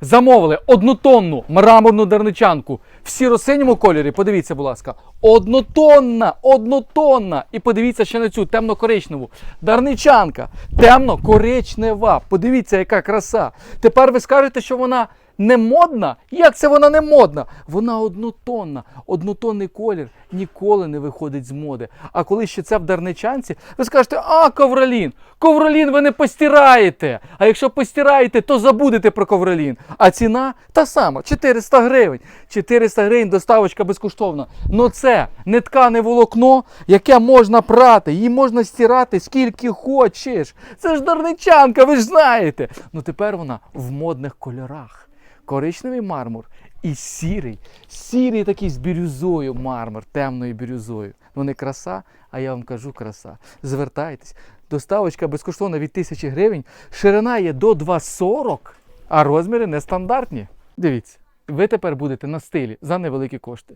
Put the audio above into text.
Замовили однотонну мраморну дарничанку в сіро-синьому кольорі. Подивіться, будь ласка, однотонна, однотонна. І подивіться ще на цю темно-коричневу. Дарничанка, темно-коричнева. Подивіться, яка краса. Тепер ви скажете, що вона не модна? Як це вона не модна? Вона однотонна. Однотонний колір ніколи не виходить з моди. А коли ще це в дарничанці, ви скажете, а ковролін, ковролін ви не постираєте. А якщо постираєте, то забудете про ковролін. А ціна та сама 400 гривень. 400 гривень доставочка безкоштовна. Ну це не ткане волокно, яке можна прати, її можна стирати скільки хочеш. Це ж дарничанка, ви ж знаєте. Ну тепер вона в модних кольорах коричневий мармур і сірий, сірий такий з бірюзою мармур, темною бірюзою. Ну не краса, а я вам кажу краса. Звертайтесь. Доставочка безкоштовна від 1000 гривень, ширина є до 2,40, а розміри нестандартні. Дивіться, ви тепер будете на стилі за невеликі кошти.